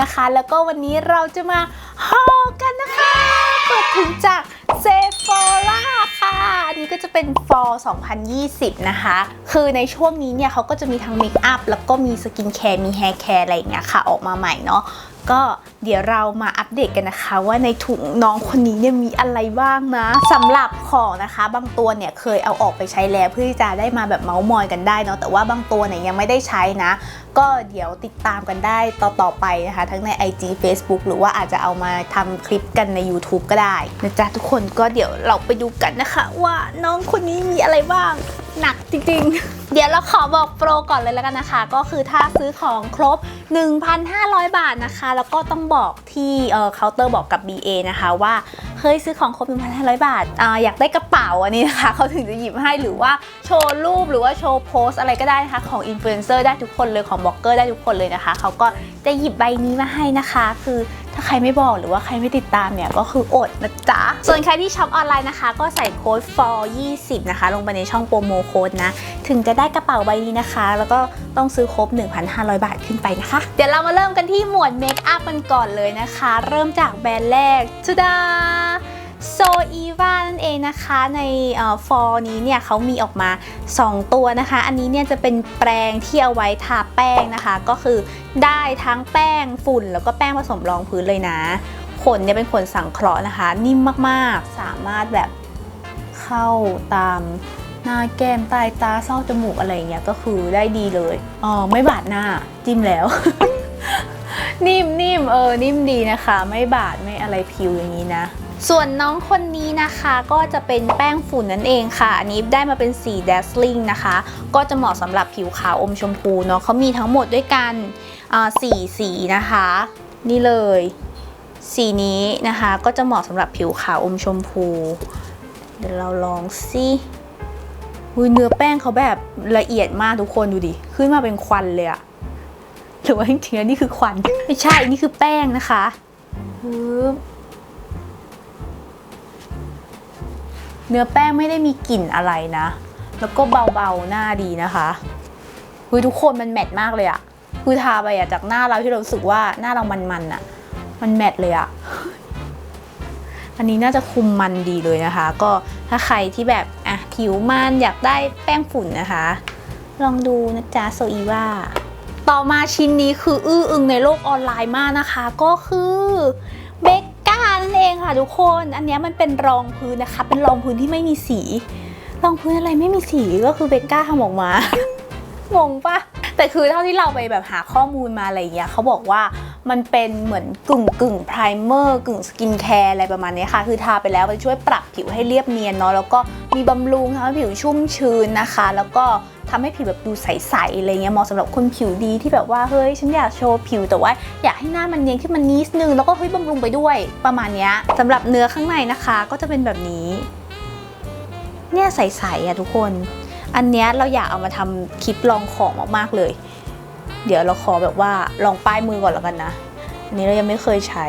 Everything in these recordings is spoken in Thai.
นะคะ แล้วก็วันนี้เราจะมาฮอลกันนะคะเปิดถึงจากเซฟอร่าค่ะอันนี้ก็จะเป็น Fall 2020 นะคะ คือในช่วงนี้เนี่ยเขาก็จะมีทั้งเมคอัพแล้วก็มีสกินแคร์มีแฮร์แคร์อะไรอย่างเงี้ยค่ะ ออกมาใหม่เนาะ ก็เดี๋ยวเรามาอัปเดตกันนะคะว่าในถุงน้องคนนี้เนี่ยมีอะไรบ้างนะสำหรับของนะคะ บางตัวเนี่ยเคยเอาออกไปใช้แล้วเพื่อที่จะได้มาแบบเมาส์มอยกันได้เนาะแต่ว่าบางตัวเนี่ยยังไม่ได้ใช้นะ ก็เดี๋ยวติดตามกันได้ต่อๆไปนะคะ ทั้งใน IG Facebook หรือว่าอาจจะเอามาทำคลิปกันใน YouTube ก็ได้นะจ๊ะทุกคนก็เดี๋ยวเราไปดูกันนะคะ ว่าน้องคนนี้มีอะไรบ้าง หนักจริงๆ เดี๋ยวเราขอบอกโปรก่อนเลยแล้วกันนะคะ ก็คือถ้าซื้อของครบ 1,500 บาทนะคะ แล้วก็ต้องบอกที่เคาน์เตอร์บอกกับ BA นะคะว่าเฮ้ยซื้อของครบ 1,500 บาทอาอยากได้กระเป๋าอันนี้นะคะเขาถึงจะหยิบให้หรือว่าโชว์รูปหรือว่าโชว์โพสอะไรก็ได้นะคะของอินฟลูเอนเซอร์ได้ทุกคนเลยของบล็อกเกอร์ได้ทุกคนเลยนะคะเขาก็จะหยิบใบนี้มาให้นะคะ คือ ถ้าใครไม่บอกหรือว่าใครไม่ติดตามเนี่ยก็คืออดนะจ๊ะ ส่วนใครที่ช็อปออนไลน์นะคะ ก็ใส่โค้ด for 20 นะคะ ลงไปในช่องโปรโมโค้ดนะ ถึงจะได้กระเป๋าใบนี้นะคะ แล้วก็ต้องซื้อครบ 1,500 บาทขึ้นไปนะคะ เดี๋ยวเรามาเริ่มกันที่หมวดเมคอัพกันก่อนเลยนะคะ เริ่มจากแบรนด์แรกชุดา โซอีวานั่นเองนะคะในฟอร์นี้เนี่ยเขามีออกมา 2 ตัวนะคะ อันนี้เนี่ยจะเป็นแปรงที่เอาไว้ทาแป้งนะคะ ก็คือได้ทั้งแป้งฝุ่น แล้วก็แป้งผสมรองพื้นเลยนะ ขนเนี่ยเป็นขนสังเคราะห์นะคะ นิ่มมากๆ สามารถแบบเข้าตามหน้าแก้มใต้ตาเส้าจมูกอะไรอย่างเงี้ยก็คือได้ดีเลยอ๋อไม่บาดหน้าจิ้มแล้ว นิ่มนิ่มเออนิ่มดีนะคะ ไม่บาดไม่อะไรผิวอย่างนี้นะ ส่วนน้องคนนี้นะคะก็จะเป็นแป้งฝุ่นนั่นเองค่ะ อันนี้ได้มาเป็นสี dazzling นะคะ ก็จะเหมาะสำหรับผิวขาวอมชมพูเนาะเขามีทั้งหมดด้วยกันอ่าสี่สีนะคะ นี่เลย สีนี้นะคะก็จะเหมาะสำหรับผิวขาวอมชมพู เดี๋ยวเราลองสิอุ๊ยเนื้อแป้งเขาแบบละเอียดมากทุกคนดูดิ ขึ้นมาเป็นควันเลยอะหรือว่าจริงๆนี่คือควัน ไม่ใช่ นี่คือแป้งนะคะปึ๊บ เนื้อแป้งไม่ได้มีกลิ่นอะไรนะ แล้วก็เบาๆหน้าดีนะคะคือทุกคนมันแมทมากเลยอะคือทาไปอะจากหน้าเราที่เราสึกว่าหน้าเรามันๆอะมันแมทเลยอะอันนี้น่าจะคุมมันดีเลยนะคะ ก็ถ้าใครที่แบบอะผิวมันอยากได้แป้งฝุ่นนะคะ ลองดูนะจ๊ะโซอีว่าต่อมาชิ้นนี้คืออื้ออึงในโลกออนไลน์มากนะคะ ก็คือเบกก้านั่น เองค่ะทุกคน อันนี้มันเป็นรองพื้นนะคะ เป็นรองพื้นที่ไม่มีสี รองพื้นอะไรไม่มีสีก็คือเบกก้าทำออกมา งงปะแต่คือเท่าที่เราไปแบบหาข้อมูลมาอะไรอย่างเงี้ยเขาบอกว่า มันเป็นเหมือนกึ่งกึ่งไพรเมอร์กึ่งสกินแคร์อะไรประมาณนี้ค่ะ คือทาไปแล้วมันช่วยปรับผิวให้เรียบเนียนเนาะแล้วก็มีบำรุงทำให้ผิวชุ่มชื้นนะคะ แล้วก็ทำให้ผิวแบบดูใสๆอะไรเงี้ยเหมาะสำหรับคนผิวดีที่แบบว่าเฮ้ยฉันอยากโชว์ผิวแต่ว่าอยากให้หน้ามันเนียนขึ้นมานิดนึงแล้วก็เฮ้ยบำรุงไปด้วยประมาณเนี้ยสำหรับเนื้อข้างในนะคะ ก็จะเป็นแบบนี้ เนี่ยใสๆอะทุกคน อันเนี้ยเราอยากเอามาทำคลิปลองของมากๆเลย เดี๋ยวเราขอแบบว่าลองป้ายมือก่อนแล้วกันนะอันนี้เรายังไม่เคยใช้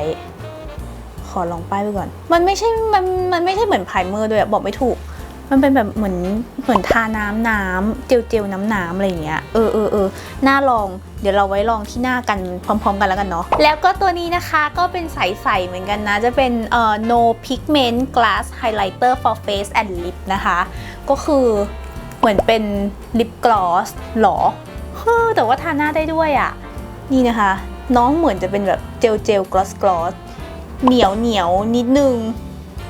ขอลองป้ายไปก่อน มันไม่ใช่มันมันไม่ใช่เหมือนไพรเมอร์ด้วยบอกไม่ถูก มันเป็นแบบเหมือนเหมือนทาน้ำน้ำเจลเจลน้ำน้ำอะไรอย่างเงี้ยเออเออเออหน้าลองเดี๋ยวเราไว้ลองที่หน้ากันพร้อม ๆ กันแล้วกันเนาะแล้วก็ตัวนี้นะคะก็เป็นใสๆเหมือนกันนะ จะเป็นเอ่อ no pigment glass highlighter for face and lip นะคะ ก็คือเหมือนเป็นลิปกลอสหรอ เฮ้อแต่ว่าทาหน้าได้ด้วยอะ่ะ นี่นะคะ น้องเหมือนจะเป็นแบบเจลเจลกลอสกลอสเหนียวเหนียวนิดนึง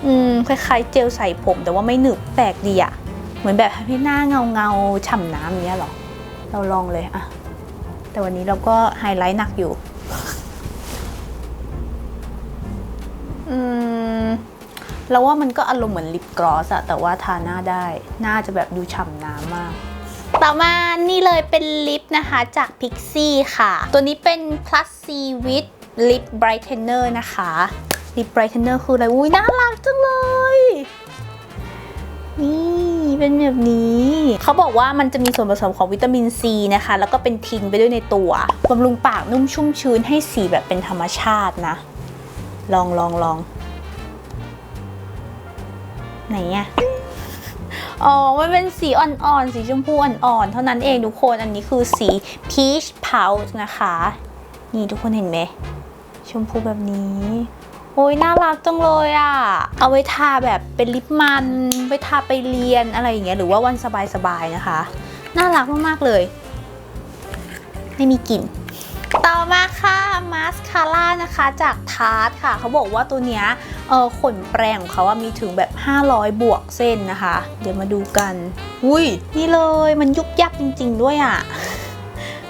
อืมคล้ายๆ เจลใส่ผมแต่ว่าไม่หนึบแปลกดีอะ่ะ เหมือนแบบให้หน้าเงาเงาฉ่ำน้ำเงี้ยหรอ เราลองเลยอะแต่วันนี้เราก็ไฮไลท์หนักอยู่ อืมเราว่ามันก็อารมณ์เหมือนลิปกลอสอะแต่ว่าทาหน้าได้ หน้าจะแบบดูฉ่ำน้ำมาก ต่อมานี่เลยเป็นลิปนะคะจาก Pixie ค่ะ ตัวนี้เป็น Plus C with Lip Brightener นะคะ Lip Brightener คืออะไร อุ้ยน่ารักจังเลย นี่เป็นแบบนี้ เขาบอกว่ามันจะมีส่วนผสมของวิตามินซีนะคะ แล้วก็เป็นทินไปด้วยในตัวบำรุงปากนุ่มชุ่มชื้นให้สีแบบเป็นธรรมชาตินะ ลองลองลองไหนอะ อ๋อ มันเป็นสีอ่อนๆ สีชมพูอ่อนๆ เท่านั้นเองทุกคน อันนี้คือสี peach pouch นะคะ นี่ทุกคนเห็นไหม ชมพูแบบนี้ โอ้ยน่ารักจังเลยอะ่ะ เอาไว้ทาแบบเป็นลิปมันไว้ทาไปเรียนอะไรอย่างเงี้ย หรือว่าวันสบายๆ นะคะ น่ารักมากๆ เลย ไม่มีกลิ่น ต่อมาค่ะมาสคาร่านะคะจากทาร์ตค่ะ เขาบอกว่าตัวเนี้ยเออขนแปรงของเขาอะมีถึงแบบ 500 บวกเส้นนะคะ เดี๋ยวมาดูกันอุ้ยนี่เลยมันยุบยับจริง ๆ ด้วยอะ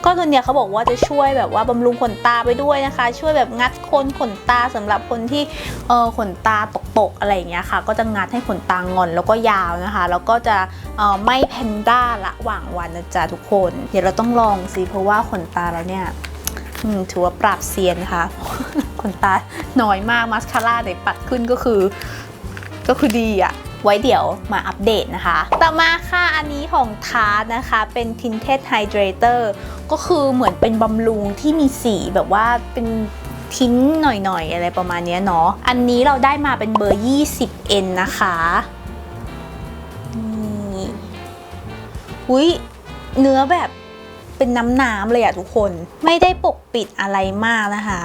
ก็ตัวเนี้ยเขาบอกว่าจะช่วยแบบว่าบำรุงขนตาไปด้วยนะคะ ช่วยแบบงัดโคนขนตาสำหรับคนที่เออขนตาตกๆอะไรอย่างเงี้ยค่ะ ก็จะงัดให้ขนตางอนแล้วก็ยาวนะคะ แล้วก็จะเออไม่แพนด้าระหว่างวันนะจ๊ะทุกคน เดี๋ยวเราต้องลองสิเพราะว่าขนตาเราเนี่ย ถือว่าปราบเซียนนะคะขนตาน้อยมากมาสคาร่าไหนปัดขึ้นก็คือ ก็คือดีอะไว้เดี๋ยวมาอัปเดตนะคะ ต่อมาค่ะอันนี้ของทาร์นะคะเป็น Tinted Hydrator ก็คือเหมือนเป็นบำรุงที่มีสีแบบว่าเป็นทิ้นหน่อยๆ อะไรประมาณเนี้ยเนาะ อันนี้เราได้มาเป็นเบอร์ 20N นะคะนี่อุ้ยเนื้อแบบ เป็นน้ำๆเลยอะทุกคน ไม่ได้ปกปิดอะไรมากนะคะ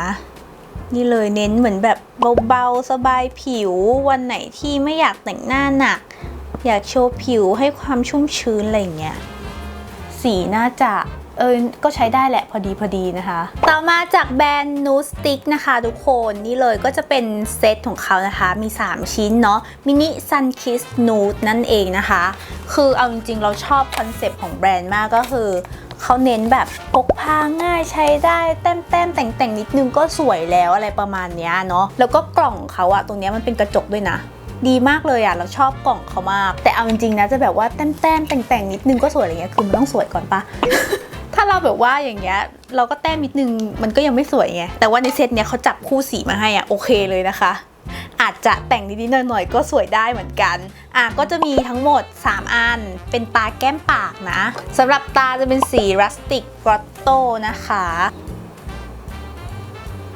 นี่เลยเน้นเหมือนแบบเบาๆสบายผิววันไหนที่ไม่อยากแต่งหน้าหนัก อยากโชว์ผิวให้ความชุ่มชื้นอะไรเงี้ยสีน่าจะเออ ก็ใช้ได้แหละพอดีพอดีนะคะ ต่อมาจากแบรนด์ Nude Stick นะคะทุกคน นี่เลยก็จะเป็นเซตของเขานะคะ มี 3 ชิ้นเนาะ มินิ Sun Kiss Nude นั่นเองนะคะ คือเอาจริงๆ เราชอบคอนเซปต์ของแบรนด์มากก็คือ เขาเน้นแบบพกพาง่ายใช้ได้แต้มแต้มๆแต่งแต่งๆนิดนึงก็สวยแล้วอะไรประมาณเนี้ยเนาะแล้วก็กล่องเขาอะตรงนี้มันเป็นกระจกด้วยนะดีมากเลยอะเราชอบกล่องเขามาก แต่เอาจริงๆนะจะแบบว่าแต้มแต้มๆแต่งแต่งๆนิดนึงก็สวยอะไรเงี้ยคือมันต้องสวยก่อนปะถ้าเราแบบว่าอย่างเงี้ยเราก็แต้มนิดนึงมันก็ยังไม่สวยไงแต่ว่าในเซตเนี้ยเขาจับคู่สีมาให้อะโอเคเลยนะคะ อาจจะแต่งนิดๆหน่อยๆ ก็สวยได้เหมือนกัน อะก็จะมีทั้งหมด 3 อัน เป็นตาแก้มปากนะสำหรับตาจะเป็นสีรัสติกกรอตโตนะคะ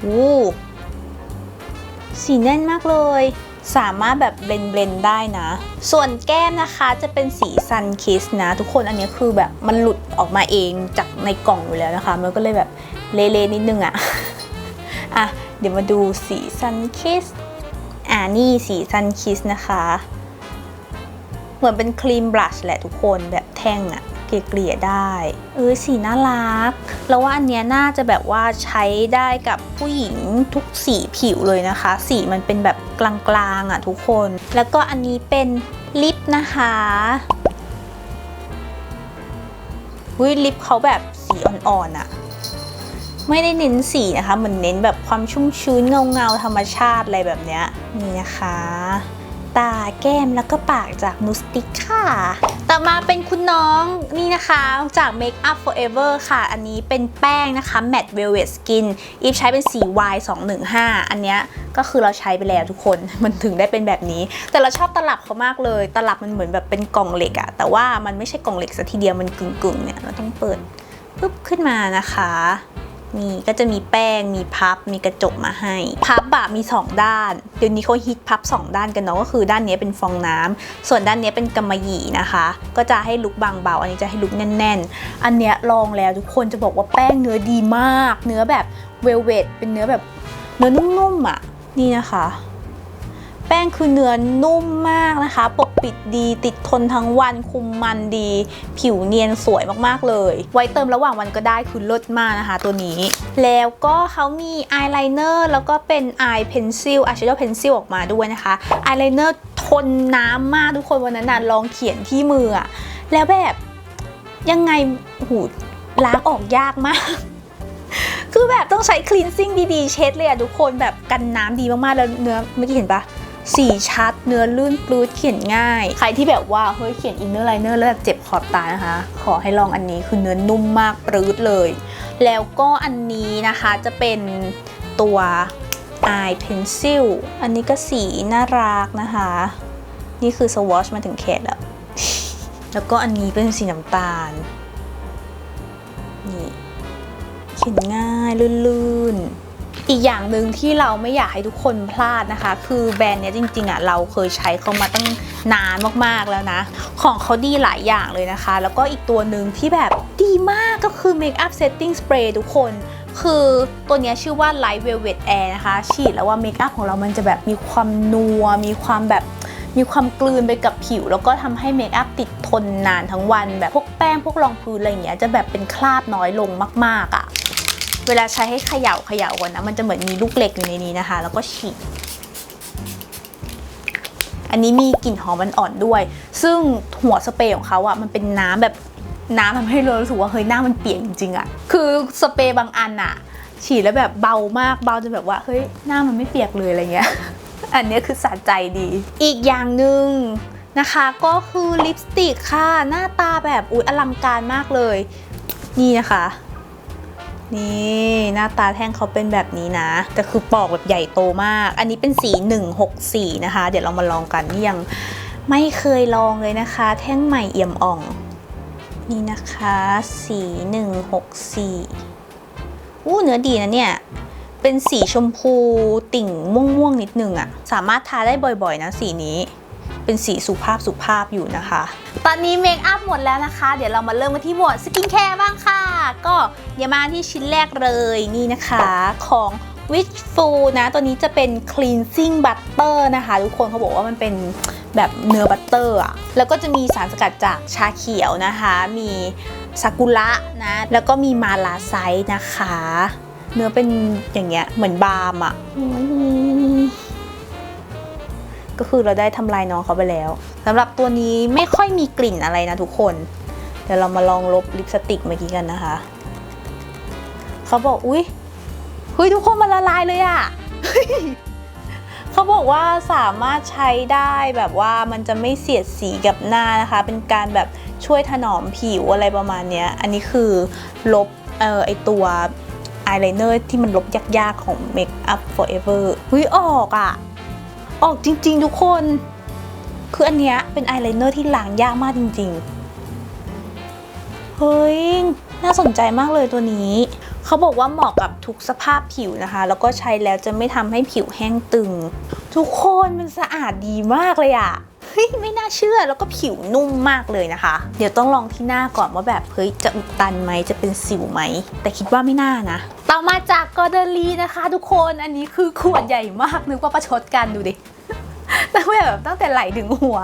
อู้สีแน่นมากเลย สามารถแบบเบลนเบลนได้นะ ส่วนแก้มนะคะจะเป็นสีซันคิสนะ ทุกคนอันนี้คือแบบมันหลุดออกมาเองจากในกล่องอยู่แล้วนะคะ มันก็เลยแบบเละๆนิดนึงอะ อะ เดี๋ยวมาดูสีซันคิส อ่านี่สีซันคิสนะคะ เหมือนเป็นครีมบลัชแหละทุกคนแบบแท่งอะเกลี่ยได้ เออสีน่ารัก แล้วว่าอันเนี้ยน่าจะแบบว่าใช้ได้กับผู้หญิงทุกสีผิวเลยนะคะ สีมันเป็นแบบกลางๆอะทุกคน แล้วก็อันนี้เป็นลิปนะคะวิลิปเขาแบบสีอ่อนๆอะ ไม่ได้เน้นสีนะคะเหมือนเน้นแบบความชุ่มชื้นเงาเงาธรรมชาติอะไรแบบเนี้ยนี่นะคะ ตาแก้มแล้วก็ปากจากนูสติกค่ะต่อมาเป็นคุณน้องนี่นะคะจาก Make Up Forever ค่ะ อันนี้เป็นแป้งนะคะ Matte Velvet Skin อีฟใช้เป็นสี Y215 อันเนี้ยก็คือเราใช้ไปแล้วทุกคนมันถึงได้เป็นแบบนี้ แต่เราชอบตลับเขามากเลย ตลับมันเหมือนแบบเป็นกล่องเหล็กอะแต่ว่ามันไม่ใช่กล่องเหล็กซะทีเดียวมันกึ่งๆเนี่ยเราต้องเปิดปุ๊บขึ้นมานะคะ นี่ก็จะมีแป้งมีพับมีกระจกมาให้ พับบะมี 2 ด้าน เดี๋ยวนี้เขาฮิตพับ 2 ด้านกันเนาะก็คือด้านนี้เป็นฟองน้ำส่วนด้านนี้เป็นกำมะหยี่นะคะ ก็จะให้ลุกบางเบา อันนี้จะให้ลุกแน่น ๆ อันเนี้ยลองแล้วทุกคนจะบอกว่าแป้งเนื้อดีมาก เนื้อแบบเวลเวดเป็นเนื้อแบบเนื้อนุ่มๆอะนี่นะคะ ป้งคือเนื้อนุ่มมากนะคะ ปกปิดดีติดทนทั้งวันคุมมันดี ผิวเนียนสวยมากๆเลย ไว้เติมระหว่างวันก็ได้คือเลิศมากนะคะ ตัวนี้ แล้วก็เขามีอายไลเนอร์แล้วก็เป็นอายเพนซิลอายแชโดว์เพนซิลออกมาด้วยนะคะอายไลเนอร์ทนน้ำมากทุกคนวันนั้นนะลองเขียนที่มืออะแล้วแบบยังไงหูล้างออกยากมาก คือแบบต้องใช้ cleansing ดีๆ เช็ดเลยอะทุกคนแบบกันน้ำดีมากๆ แล้วเนื้อเมื่อกี้เห็นปะ สีชัดเนื้อลื่นปลื้ดเขียนง่าย ใครที่แบบว่าเฮ้ยเขียนอินเนอร์ไลเนอร์แล้วแบบเจ็บขอบตานะคะ ขอให้ลองอันนี้คือเนื้อนุ่มมากปลื้ดเลย แล้วก็อันนี้นะคะจะเป็นตัว eye pencil อันนี้ก็สีน่ารักนะคะ นี่คือสวอชมาถึงแขนแล้ว แล้วก็อันนี้เป็นสีน้ำตาล นี่ เขียนง่ายลื่นๆ อีกอย่างหนึ่งที่เราไม่อยากให้ทุกคนพลาดนะคะ คือแบรนด์เนี้ยจริงๆอะเราเคยใช้เขามาตั้งนานมากๆแล้วนะ ของเขาดีหลายอย่างเลยนะคะ แล้วก็อีกตัวหนึ่งที่แบบดีมากก็คือ Make Up Setting Spray ทุกคน คือตัวนี้ชื่อว่า Light Velvet Air นะคะ ฉีดแล้วว่าเมคอัพของเรามันจะแบบมีความนัว มีความแบบมีความกลืนไปกับผิว แล้วก็ทำให้เมคอัพติดทนนานทั้งวัน แบบพวกแป้งพวกรองพื้นอะไรอย่างเงี้ยจะแบบเป็นคราบน้อยลงมากๆอะ่ะ เวลาใช้ให้เขย่าเขย่าก่อนนะ มันจะเหมือนมีลูกเหล็กอยู่ในนี้นะคะ แล้วก็ฉีดอันนี้มีกลิ่นหอมอ่อนๆด้วย ซึ่งหัวสเปรย์ของเขาอะมันเป็นน้ำแบบน้ำทำให้เรารู้สึกว่าเฮ้ยหน้ามันเปียกจริงๆอะคือสเปรย์บางอันอะฉีดแล้วแบบเบามากเบาจนแบบว่าเฮ้ยหน้ามันไม่เปียกเลยอะไรเงี้ย อันนี้คือสะใจดี อีกอย่างหนึ่งนะคะก็คือลิปสติกค่ะหน้าตาแบบอุ๊ยอลังการมากเลย นี่นะคะ นี่หน้าตาแท่งเขาเป็นแบบนี้นะแต่คือปอกแบบใหญ่โตมาก อันนี้เป็นสี 164 นะคะ เดี๋ยวเรามาลองกันนี่ยังไม่เคยลองเลยนะคะ แท่งใหม่เอี่ยมอ่อง นี่นะคะ สี 164อู้เนื้อดีนะเนี่ยเป็นสีชมพูติ่งม่วงๆนิดนึงอะสามารถทาได้บ่อยๆนะสีนี้ เป็นสีสุภาพสุภาพอยู่นะคะ ตอนนี้เมคอัพหมดแล้วนะคะ เดี๋ยวเรามาเริ่มกันที่หมวดสกินแคร์บ้างค่ะ ก็อย่ามาที่ชิ้นแรกเลยนี่นะคะของ Witch Full นะตัวนี้จะเป็น cleansing butter นะคะ ทุกคนเขาบอกว่ามันเป็นแบบเนื้อบัตเตอร์อะแล้วก็จะมีสารสกัดจากชาเขียวนะคะ มีซากุระนะ แล้วก็มีมาลาไซต์นะคะ เนื้อเป็นอย่างเงี้ยเหมือนบาล์มอะ ก็คือเราได้ทำลายน้องเขาไปแล้วสำหรับตัวนี้ไม่ค่อยมีกลิ่นอะไรนะทุกคน เดี๋ยวเรามาลองลบลิปสติกเมื่อกี้กันนะคะ เขาบอกอุ้ยเฮ้ยทุกคนมันละลายเลยอะเฮ้ยเขาบอกว่าสามารถใช้ได้แบบว่ามันจะไม่เสียดสีกับหน้านะคะ เป็นการแบบช่วยถนอมผิวอะไรประมาณนี้อันนี้คือลบเอ่อไอตัวอายไลเนอร์ที่มันลบยากๆของ Make Up Forever เฮ้ยออกอะ ออกจริง ๆ ทุกคน คืออันเนี้ยเป็นอายไลเนอร์ที่ล้างยากมากจริง ๆ เฮ้ย น่าสนใจมากเลยตัวนี้ เขาบอกว่าเหมาะกับทุกสภาพผิวนะคะ แล้วก็ใช้แล้วจะไม่ทำให้ผิวแห้งตึง ทุกคนมันสะอาดดีมากเลยอะเฮ้ยไม่น่าเชื่อแล้วก็ผิวนุ่มมากเลยนะคะ เดี๋ยวต้องลองที่หน้าก่อนว่าแบบเฮ้ยจะอุดตันไหมจะเป็นสิวไหม แต่คิดว่าไม่น่านะ ต่อมาจากกอเดลีนะคะ ทุกคนอันนี้คือขวดใหญ่มากนึกว่าประชดกันดูดิ ตั้งแต่แบบตั้งแต่ไหลถึงหัว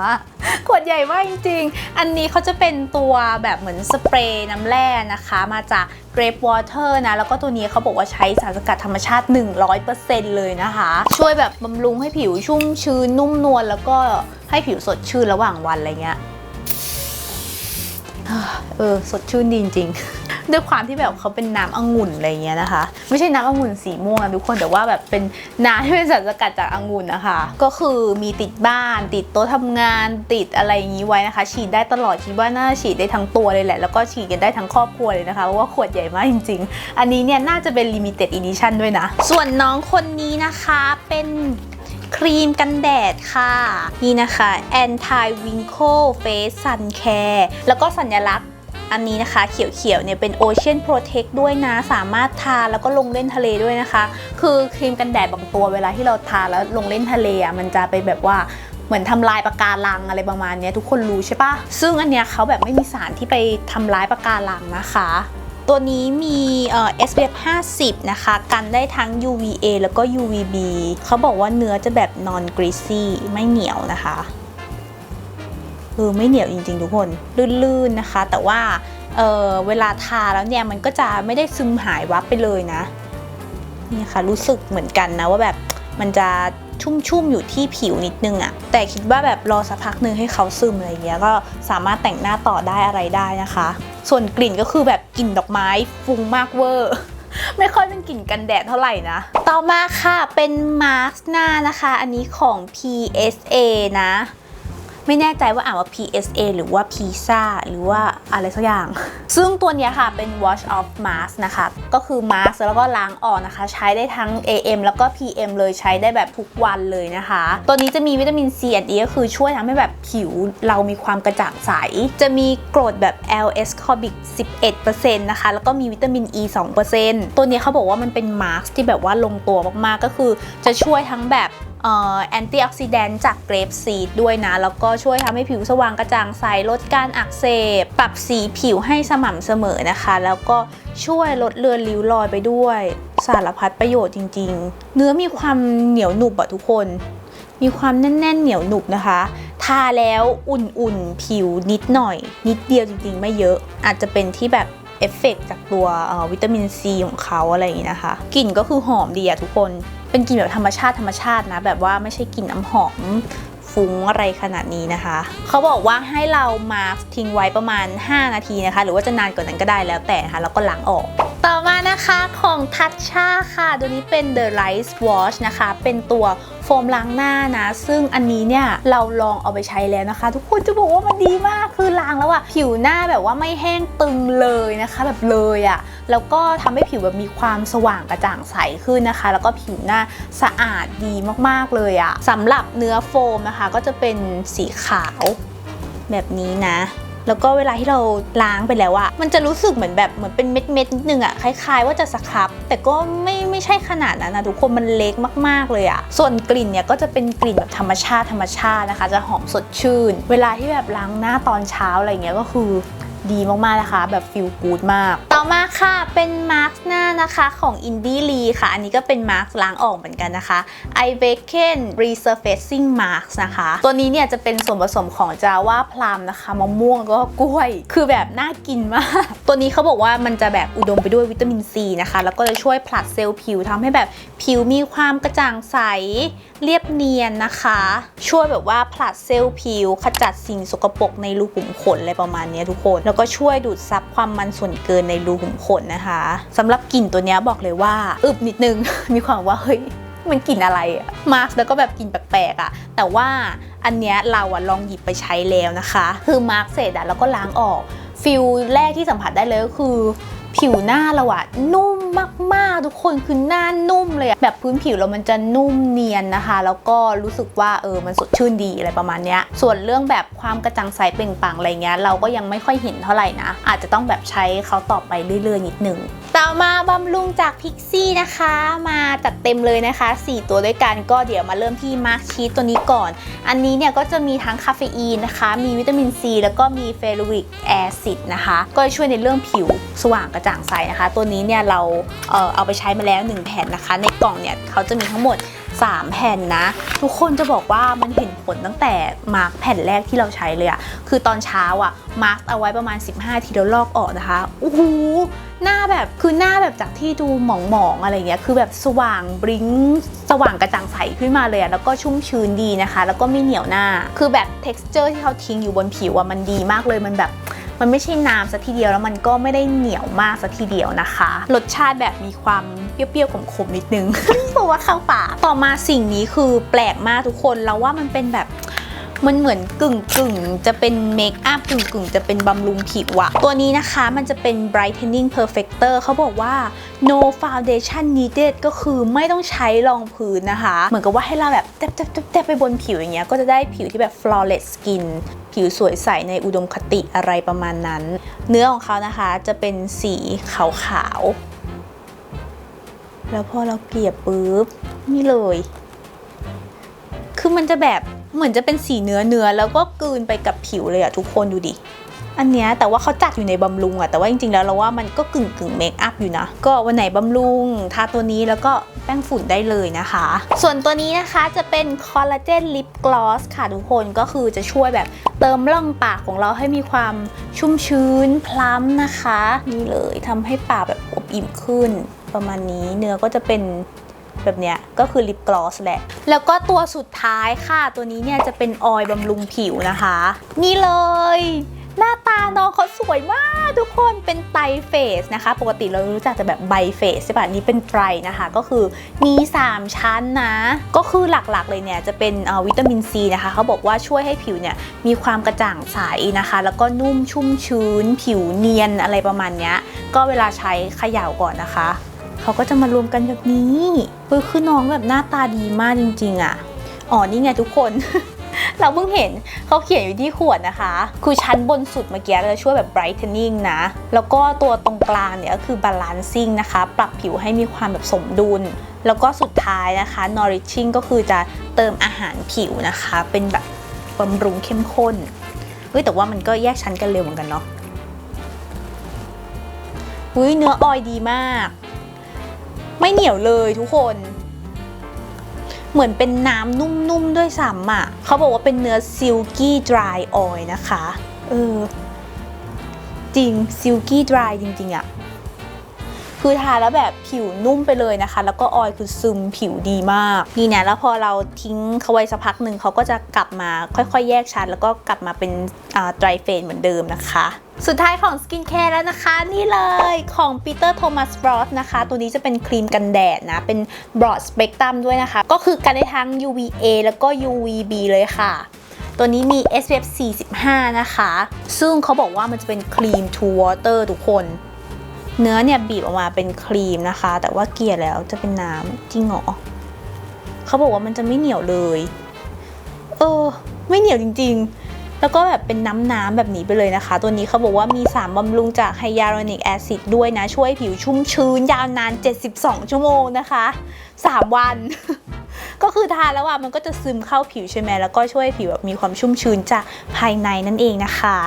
ขวดใหญ่มากจริงๆ อันนี้เขาจะเป็นตัวแบบเหมือนสเปรย์น้ำแร่นะคะ มาจาก Grape Water นะ แล้วก็ตัวนี้เขาบอกว่าใช้สารสกัดธรรมชาติ 100%เลยนะคะ ช่วยแบบบำรุงให้ผิวชุ่มชื้นนุ่มนวลแล้วก็ให้ผิวสดชื่นระหว่างวันอะไรเงี้ยเออสดชื่นดีจริงๆ ด้วยความที่แบบเขาเป็นน้ำองุ่นอะไรเงี้ยนะคะ ไม่ใช่น้ำองุ่นสีม่วงนะทุกคนแต่ว่าแบบเป็นน้ำที่เป็นสารสกัดจากองุ่นนะคะ ก็คือมีติดบ้าน ติดโต๊ะทำงาน ติดอะไรอย่างนี้ไว้นะคะ ฉีดได้ตลอดคิดว่าน่าฉีดได้ทั้งตัวเลยแหละ แล้วก็ฉีดกันได้ทั้งครอบครัวเลยนะคะเพราะว่าขวดใหญ่มากจริง ๆ อันนี้เนี่ยน่าจะเป็น limited edition ด้วยนะ ส่วนน้องคนนี้นะคะเป็นครีมกันแดดค่ะ นี่นะคะ anti wrinkle face sun care แล้วก็สัญลักษณ์ อันนี้นะคะเขียวๆเนี่ยเป็น Ocean Protect ด้วยนะ สามารถทาแล้วก็ลงเล่นทะเลด้วยนะคะ คือครีมกันแดดบางตัวเวลาที่เราทาแล้วลงเล่นทะเลอะมันจะไปแบบว่าเหมือนทำลายปะการังอะไรประมาณนี้ทุกคนรู้ใช่ปะซึ่งอันเนี้ยเขาแบบไม่มีสารที่ไปทำร้ายปะการังนะคะตัวนี้มีเอ่อ SPF 50 นะคะ กันได้ทั้ง UVA แล้วก็ UVB เขาบอกว่าเนื้อจะแบบ non greasy ไม่เหนียวนะคะ เออไม่เหนียวจริง ๆ ทุกคน ลื่นๆนะคะ แต่ว่าเออเวลาทาแล้วเนี่ยมันก็จะไม่ได้ซึมหายวับไปเลยนะ นี่ค่ะรู้สึกเหมือนกันนะว่าแบบมันจะชุ่มๆอยู่ที่ผิวนิดนึงอะแต่คิดว่าแบบรอสักพักนึงให้เขาซึมอะไรเงี้ยก็สามารถแต่งหน้าต่อได้อะไรได้นะคะ ส่วนกลิ่นก็คือแบบกลิ่นดอกไม้ฟุ้งมากเวอร์ไม่ค่อยเป็นกลิ่นกันแดดเท่าไหร่นะ ต่อมาค่ะเป็นมาสก์หน้านะคะ อันนี้ของ PSA นะ ไม่แน่ใจว่าอ่านว่า PSA หรือว่า PISA หรือว่าอะไรสักอย่าง ซึ่งตัวนี้ค่ะเป็น wash off mask นะคะ ก็คือ mask แล้วก็ล้างออกนะคะ ใช้ได้ทั้ง AM แล้วก็ PM เลยใช้ได้แบบทุกวันเลยนะคะ ตัวนี้จะมีวิตามิน C อันนี้ก็คือช่วยทำให้แบบผิวเรามีความกระจ่างใส จะมีกรดแบบ LS corbic 11%นะคะ แล้วก็มีวิตามิน E 2%ตัวนี้เขาบอกว่ามันเป็นมาสก์ที่แบบว่าลงตัวมากๆ ก็คือจะช่วยทั้งแบบ แอนตี้ออกซิแดนต์จากเกรปซีดด้วยนะ แล้วก็ช่วยทำให้ผิวสว่างกระจ่างใสลดการอักเสบ ปรับสีผิวให้สม่ำเสมอนะคะ แล้วก็ช่วยลดเลือนริ้วรอยไปด้วย สารพัดประโยชน์จริง ๆ เนื้อมีความเหนียวหนุบอะทุกคน มีความแน่น ๆ เหนียวหนุบนะคะ ทาแล้วอุ่นๆ ผิวนิดหน่อย นิดเดียวจริง ๆ ไม่เยอะ อาจจะเป็นที่แบบเอฟเฟกต์จากตัววิตามินซีของเขาอะไรอย่างนี้นะคะ กลิ่นก็คือหอมดีอะทุกคน เป็นกลิ่นแบบธรรมชาติธรรมชาตินะ แบบว่าไม่ใช่กลิ่นน้ำหอมฟุ้งอะไรขนาดนี้นะคะ เขาบอกว่าให้เรามาทิ้งไว้ประมาณ 5 นาทีนะคะ หรือว่าจะนานกว่านั้นก็ได้แล้วแต่นะคะแล้วก็ล้างออก ต่อมานะคะของทัชชาค่ะ ตัวนี้เป็น The Rice Wash นะคะ เป็นตัว ฟมล้างหน้านะ ซึ่งอันนี้เนี่ยเราลองเอาไปใช้แล้วนะคะ ทุกคนจะบอกว่ามันดีมากคือล้างแล้วอะผิวหน้าแบบว่าไม่แห้งตึงเลยนะคะ แบบเลยอะแล้วก็ทำให้ผิวแบบมีความสว่างกระจ่างใสขึ้นนะคะ แล้วก็ผิวหน้าสะอาดดีมากๆเลยอะสำหรับเนื้อโฟมนะคะ ก็จะเป็นสีขาวแบบนี้นะ แล้วก็เวลาที่เราล้างไปแล้วอะมันจะรู้สึกเหมือนแบบเหมือนเป็นเม็ดเม็ดนิดนึงอะคล้ายๆ ว่าจะสครับ แต่ก็ไม่ไม่ใช่ขนาดนั้นนะทุกคนมันเล็กมากๆเลยอะส่วนกลิ่นเนี่ยก็จะเป็นกลิ่นแบบธรรมชาติธรรมชาตินะคะ จะหอมสดชื่น เวลาที่แบบล้างหน้าตอนเช้าอะไรเงี้ยก็คือ ดีมากๆนะคะ แบบฟิลกูดมาก ต่อมาค่ะเป็นมาร์กหน้านะคะของ i n d i l e ค่ะ อันนี้ก็เป็นมาร์กล้างออกเหมือนกันนะคะ i v a c a n Resurfacing Mask นะคะ ตัวนี้เนี่ยจะเป็นส่วนผสมของ Java Plum นะคะมะม่วงแล้วก็กล้วย คือแบบน่ากินมาก ตัวนี้เขาบอกว่ามันจะแบบอุดมไปด้วยวิตามินซีนะคะ แล้วก็จะช่วยผลัดเซลล์ผิวทำให้แบบผิวมีความกระจ่างใส เรียบเนียนนะคะ ช่วยแบบว่าผลัดเซลล์ผิว ขจัดสิ่งสกปรกในรูขุมขนอะไรประมาณนี้ทุกคน แล้วก็ช่วยดูดซับความมันส่วนเกินในรูขุมขนนะคะสำหรับกลิ่นตัวนี้บอกเลยว่าอึบนิดนึง มีความว่าเฮ้ยมันกลิ่นอะไรอะมาร์คแล้วก็แบบกลิ่นแปลกๆอะแต่ว่าอันเนี้ยเราอะลองหยิบไปใช้แล้วนะคะ คือมาร์คเสร็จอะแล้วก็ล้างออกฟิลแรกที่สัมผัสได้เลยก็คือ ผิวหน้าเราอะนุ่มมากๆ ทุกคนคือหน้านุ่มเลยอะแบบพื้นผิวเรามันจะนุ่มเนียนนะคะ แล้วก็รู้สึกว่าเออมันสดชื่นดีอะไรประมาณเนี้ยส่วนเรื่องแบบความกระจ่างใสเปล่งปลั่งอะไรเงี้ยเราก็ยังไม่ค่อยเห็นเท่าไหร่นะ อาจจะต้องแบบใช้เขาต่อไปเรื่อยๆนิดนึงต่อมาบำรุงจากพิกซี่นะคะ มาจัดเต็มเลยนะคะ 4 ตัวด้วยกันก็เดี๋ยวมาเริ่มที่มาร์คชีสตัวนี้ก่อน อันนี้เนี่ยก็จะมีทั้งคาเฟอีนนะคะ มีวิตามินซีแล้วก็มีเฟลูริกแอซิดนะคะ ก็ช่วยในเรื่องผิวสว่างกระจ่างใสนะคะ ตัวนี้เนี่ยเราเอ่อเอาไปใช้มาแล้ว 1 แผ่นนะคะ ในกล่องเนี่ยเขาจะมีทั้งหมด 3 แผ่นนะ ทุกคนจะบอกว่ามันเห็นผลตั้งแต่มาร์กแผ่นแรกที่เราใช้เลยอะคือตอนเช้าอะมาร์กเอาไว้ประมาณ 15 ทีแล้วลอกออกนะคะโอ้โหหน้าแบบคือหน้าแบบจากที่ดูหมองๆอะไรเงี้ยคือแบบสว่างบริ้งสว่างกระจ่างใสขึ้นมาเลยอะแล้วก็ชุ่มชื้นดีนะคะ แล้วก็ไม่เหนียวหน้า คือแบบ t e x t อร์ที่เขาทิ้งอยู่บนผิวอะมันดีมากเลยมันแบบ มันไม่ใช่น้ำสัทีเดียวแล้วมันก็ไม่ได้เหนียวมากสัทีเดียวนะคะ รสชาติแบบมีความเปรี้ยวๆขมๆนิดนึงเพราะว่าเข้าปากต่อมาสิ่งนี้คือแปลกมากทุกคนเราว่ามันเป็นแบบ มันเหมือนกึ่งกึ่งจะเป็นเมคอัพกึ่งกึ่งจะเป็นบำรุงผิวอะตัวนี้นะคะมันจะเป็น brightening perfector เขาบอกว่า no foundation needed ก็คือไม่ต้องใช้รองพื้นนะคะ เหมือนกับว่าให้เราแบบแตะๆๆๆไปบนผิวอย่างเงี้ยก็จะได้ผิวที่แบบ flawless skin ผิวสวยใสในอุดมคติอะไรประมาณนั้น เนื้อของเขานะคะจะเป็นสีขาวๆแล้วพอเราเกลี่ยปุ๊บนี่เลย คือมันจะแบบ เหมือนจะเป็นสีเนื้อเนื้อแล้วก็กลืนไปกับผิวเลยอะทุกคนดูดิอันเนี้ยแต่ว่าเขาจัดอยู่ในบำรุงอะแต่ว่าจริงๆแล้วเราว่ามันก็กึ่งกึ่งเมคอัพอยู่นะ ก็วันไหนบำรุงทาตัวนี้แล้วก็แป้งฝุ่นได้เลยนะคะ ส่วนตัวนี้นะคะจะเป็นคอลลาเจนลิปกลอสค่ะทุกคนก็คือจะช่วยแบบเติมร่องปากของเราให้มีความชุ่มชื้นพล้ำนะคะ นี่เลยทำให้ปากแบบอบอิ่มขึ้น ประมาณนี้เนื้อก็จะเป็น แบบเนี้ยก็คือลิปกลอสแหละ แล้วก็ตัวสุดท้ายค่ะตัวนี้เนี่ยจะเป็นออยล์บำรุงผิวนะคะ นี่เลย หน้าตาน้องเขาสวยมากทุกคนเป็นไตรเฟสนะคะ ปกติเรารู้จักแต่แบบไบเฟสใช่ปะนี้เป็นไตรนะคะ ก็คือมี 3 ชั้นนะ ก็คือหลักๆเลยเนี่ยจะเป็นวิตามินซีนะคะเขาบอกว่าช่วยให้ผิวเนี่ยมีความกระจ่างใสนะคะ แล้วก็นุ่มชุ่มชื้น ผิวเนียนอะไรประมาณเนี้ยก็เวลาใช้เขย่าก่อนนะคะ เขาก็จะมารวมกันแบบนี้เออคือน้องแบบหน้าตาดีมากจริง ๆอะอ๋อนี่ไงทุกคน เราเพิ่งเห็นเขาเขียนอยู่ที่ขวดนะคะ คือชั้นบนสุดเมื่อกี้จะช่วยแบบ brightening นะ แล้วก็ตัวตรงกลางเนี่ยก็คือ balancing นะคะ ปรับผิวให้มีความแบบสมดุล แล้วก็สุดท้ายนะคะ nourishing ก็คือจะเติมอาหารผิวนะคะ เป็นแบบบำรุงเข้มข้นเฮ้ยแต่ว่ามันก็แยกชั้นกันเร็วเหมือนกันเนาะอุ้ยเนื้อออยดีมาก ไม่เหนียวเลยทุกคน เหมือนเป็นน้ำนุ่มๆด้วยซ้ำอะเขาบอกว่าเป็นเนื้อซิลกี้ดรายออยนะคะ เออ จริงซิลกี้ดรายจริง ๆ อะ คือทาแล้วแบบผิวนุ่มไปเลยนะคะ แล้วก็ออยคือซึมผิวดีมาก นี่เนี่ยแล้วพอเราทิ้งเขาไว้สักพักหนึ่งเขาก็จะกลับมาค่อยๆ แยกชั้น แล้วก็กลับมาเป็นดรายเฟนเหมือนเดิมนะคะ สุดท้ายของสกินแคร์แล้วนะคะ นี่เลยของ Peter Thomas Roth นะคะ ตัวนี้จะเป็นครีมกันแดดนะ เป็น broad spectrum ด้วยนะคะ ก็คือกันได้ทั้ง UVA แล้วก็ UVB เลยค่ะ ตัวนี้มี SPF 45 นะคะ ซึ่งเขาบอกว่ามันจะเป็นครีม to water ทุกคน เนื้อเนี่ยบีบออกมาเป็นครีมนะคะ แต่ว่าเกลี่ยแล้วจะเป็นน้ำจริงเหรอเขาบอกว่ามันจะไม่เหนียวเลย เออ ไม่เหนียวจริง ๆ แล้วก็แบบเป็นน้ำๆแบบนี้ไปเลยนะคะ ตัวนี้เขาบอกว่ามีสารบำรุงจากไฮยาลูรอนิกแอซิดด้วยนะ ช่วยผิวชุ่มชื้นยาวนาน 72 ชั่วโมงนะคะ 3 วัน ก็คือทานแล้วอะมันก็จะซึมเข้าผิวใช่ไหมแล้วก็ช่วยผิวแบบมีความชุ่มชื้นจากภายในนั่นเองนะคะ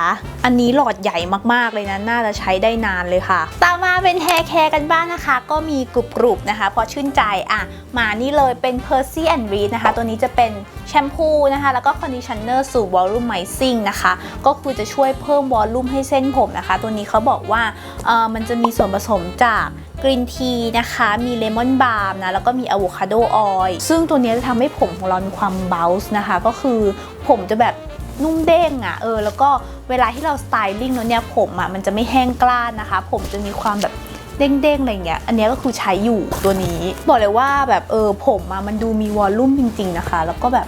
อันนี้หลอดใหญ่มากๆเลยนะน่าจะใช้ได้นานเลยค่ะตามมาเป็นแฮร์แคร์กันบ้างนะคะ ก็มีกรุบๆนะคะพอชื่นใจอะมานี่เลยเป็น Percy and Reed นะคะ ตัวนี้จะเป็นแชมพูนะคะ แล้วก็คอนดิชเนอร์สูตร volumizing นะคะ ก็คือจะช่วยเพิ่มวอลลุ่มให้เส้นผมนะคะ ตัวนี้เขาบอกว่าเออมันจะมีส่วนผสมจาก กรีนทีนะคะ มีเลมอนบาล์มนะ แล้วก็มีอะโวคาโดออยล์ซึ่งตัวนี้จะทำให้ผมของเรามีความเบลส์นะคะ ก็คือผมจะแบบนุ่มเด้งอะ่ะเออ แล้วก็เวลาที่เราสไตลิ่งแล้วเนี่ยผมอะ่ะมันจะไม่แห้งกล้านนะคะ ผมจะมีความแบบเด้งๆอะไรเงี้ย อันนี้ก็คือใช้อยู่ตัวนี้ บอกเลยว่าแบบเออผมอะ่ะมันดูมีวอลลุ่มจริง ๆนะคะ แล้วก็แบบ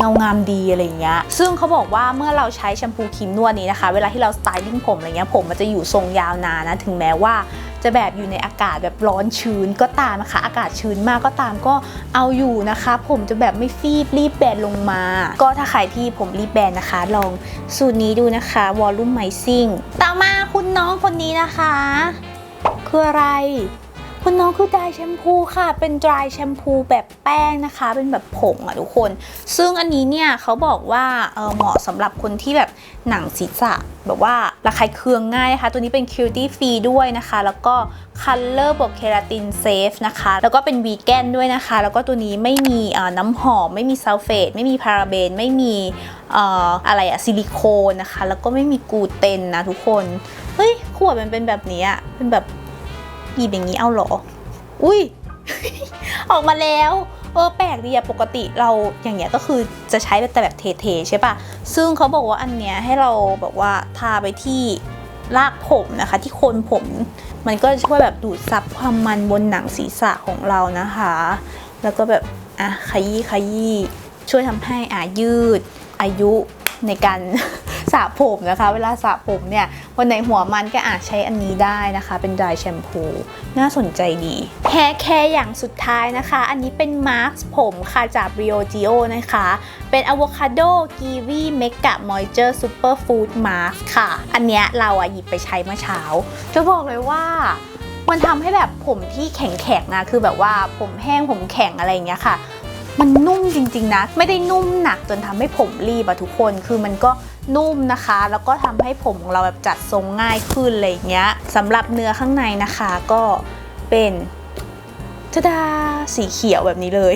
เงางามดีอะไรเงี้ย ซึ่งเขาบอกว่าเมื่อเราใช้แชมพูครีมนวดนี้นะคะ เวลาที่เราสไตลิ่งผมอะไรเงี้ยผมมันจะอยู่ทรงยาวนานนะ ถึงแม้ว่าจะแบบอยู่ในอากาศแบบร้อนชื้นก็ตามนะคะ อากาศชื้นมากก็ตามก็เอาอยู่นะคะ ผมจะแบบไม่ฟีบรีบแบนลงมา ก็ถ้าใครที่ผมรีบแบนนะคะ ลองสูตรนี้ดูนะคะ Volumizing ต่อมาคุณน้องคนนี้นะคะ คืออะไร คุณน้องคือดรายแชมพูค่ะ เป็นดรายแชมพูแบบแป้งนะคะ เป็นแบบผงอะทุกคน ซึ่งอันนี้เนี่ยเขาบอกว่าเออเหมาะสำหรับคนที่แบบหนังศีรษะแบบว่าระคายเคืองง่ายนะคะ ตัวนี้เป็น Cutie Free ด้วยนะคะ แล้วก็ Color บวกเคราตินเซฟนะคะ แล้วก็เป็นวีแกนด้วยนะคะ แล้วก็ตัวนี้ไม่มีน้ำหอม ไม่มีซัลเฟต ไม่มีพาราเบน ไม่มีออะไรอะซิลิโคนนะคะ แล้วก็ไม่มีกูเตนนะทุกคน เฮ้ยขวดมันเป็นแบบนี้อะเป็นแบบ หยิบอย่างนี้เอาหรอ อุ้ย ออกมาแล้ว เออแปลกดีอะปกติเราอย่างเงี้ยก็คือจะใช้แต่แบบเทๆใช่ปะซึ่งเขาบอกว่าอันเนี้ยให้เราแบบว่าทาไปที่รากผมนะคะ ที่โคนผม มันก็ช่วยแบบดูดซับความมันบนหนังศีรษะของเรานะคะ แล้วก็แบบอะขยี้ขยี้ช่วยทำให้อะยืดอายุในการ สระผมนะคะ เวลาสระผมเนี่ยวันไหนหัวมันก็อาจใช้อันนี้ได้นะคะ เป็นดรายแชมพูน่าสนใจดีแฮร์แคร์อย่างสุดท้ายนะคะ อันนี้เป็นมาร์คผมค่ะจาก Rio Gio นะคะ เป็นอะโวคาโดกีวีเมกะมอยเจอร์ซูเปอร์ฟู้ดมาร์ค่ะ อันเนี้ยเราอะหยิบไปใช้เมื่อเช้า จะบอกเลยว่ามันทำให้แบบผมที่แข็งๆนะคือแบบว่าผมแห้งผมแข็งอะไรอย่างเงี้ยค่ะ มันนุ่มจริงๆนะ ไม่ได้นุ่มหนักจนทำให้ผมรีบอะทุกคนคือมันก็นุ่มนะคะ แล้วก็ทำให้ผมของเราแบบจัดทรงง่ายขึ้นอะไรอย่างเงี้ยสำหรับเนื้อข้างในนะคะก็เป็นทดาสีเขียวแบบนี้เลย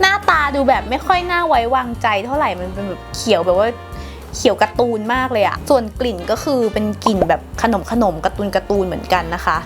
หน้าตาดูแบบไม่ค่อยน่าไว้วางใจเท่าไหร่มันเป็นแบบเขียวแบบว่าเขียวการ์ตูนมากเลยอะส่วนกลิ่นก็คือเป็นกลิ่นแบบขนมขนมการ์ตูนการ์ตูนเหมือนกันนะคะ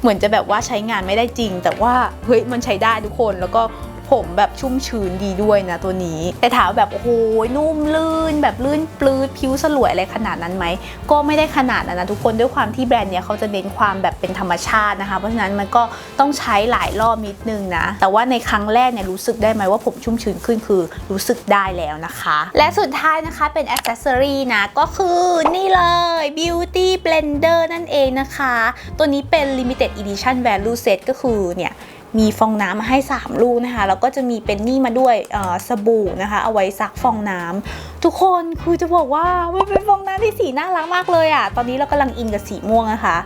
เหมือนจะแบบว่าใช้งานไม่ได้จริง แต่ว่าเฮ้ยมันใช้ได้ทุกคนแล้วก็ ผมแบบชุ่มชื้นดีด้วยนะตัวนี้ แต่ถามว่าแบบโอ้โหนุ่มลื่น แบบลื่นปลื้ดผิวสลวยอะไรขนาดนั้นไหม ก็ไม่ได้ขนาดนั้นนะทุกคนด้วยความที่แบรนด์เนี้ยเขาจะเน้นความแบบเป็นธรรมชาตินะคะ เพราะฉะนั้นมันก็ต้องใช้หลายรอบนิดนึงนะ แต่ว่าในครั้งแรกเนี่ยรู้สึกได้ไหมว่าผมชุ่มชื้นขึ้นคือรู้สึกได้แล้วนะคะ และสุดท้ายนะคะเป็นอ c เซอรีนะก็คือนี่เลย Beauty Blender นั่นเองนะคะ ตัวนี้เป็น Limited Edition Value Set ก็คือเนี่ย มีฟองน้ำมาให้ 3 ลูกนะคะ แล้วก็จะมีเป็นนี่มาด้วยสบู่นะคะ เอาไว้ซักฟองน้ำทุกคนคือจะบอกว่ามันเป็นฟองน้ำที่สีน่ารักมากเลยอะ่ะ ตอนนี้เรากำลังอินกับสีม่วงนะคะ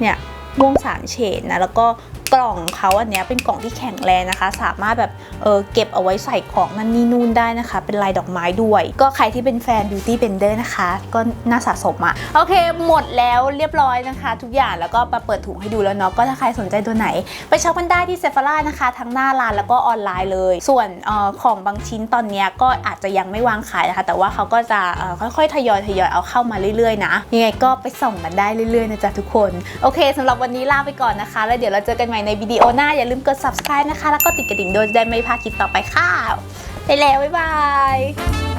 เนี่ยม่วงสามเฉดนะ แล้วก็ กล่องเขาอันเนี้ยเป็นกล่องที่แข็งแรงนะคะ สามารถแบบเออเก็บเอาไว้ใส่ของนั่นนี่นู่นได้นะคะ เป็นลายดอกไม้ด้วย ก็ใครที่เป็นแฟน Beauty Blender นะคะ ก็น่าสะสมอะโอเค หมดแล้วเรียบร้อยนะคะ ทุกอย่างแล้วก็มาเปิดถุงให้ดูแล้วเนาะก็ถ้าใครสนใจตัวไหน ไปช็อปกันได้ที่เซฟ h ร่านะคะ ทั้งหน้าร้านแล้วก็ออนไลน์เลย ส่วนออของบางชิ้นตอนเนี้ยก็อาจจะยังไม่วางขายนะคะ แต่ว่าเขาก็จะออค่อยๆทยอยทยอยเอาเข้ามาเรื่อยๆนะยังไงก็ไปส่องกันได้เรื่อยๆนะจ๊ะทุกคนโอเคสำหรับวันนี้ลาไปก่อนนะคะ แล้วเดี๋ยวเราเจอกันใหม่ในวิดีโอหน้า อย่าลืมกด subscribe นะคะ แล้วก็ติดกระดิ่งโดยจะได้ไม่พลาดคลิปต่อไปค่ะ ไปแล้ว บ๊ายบาย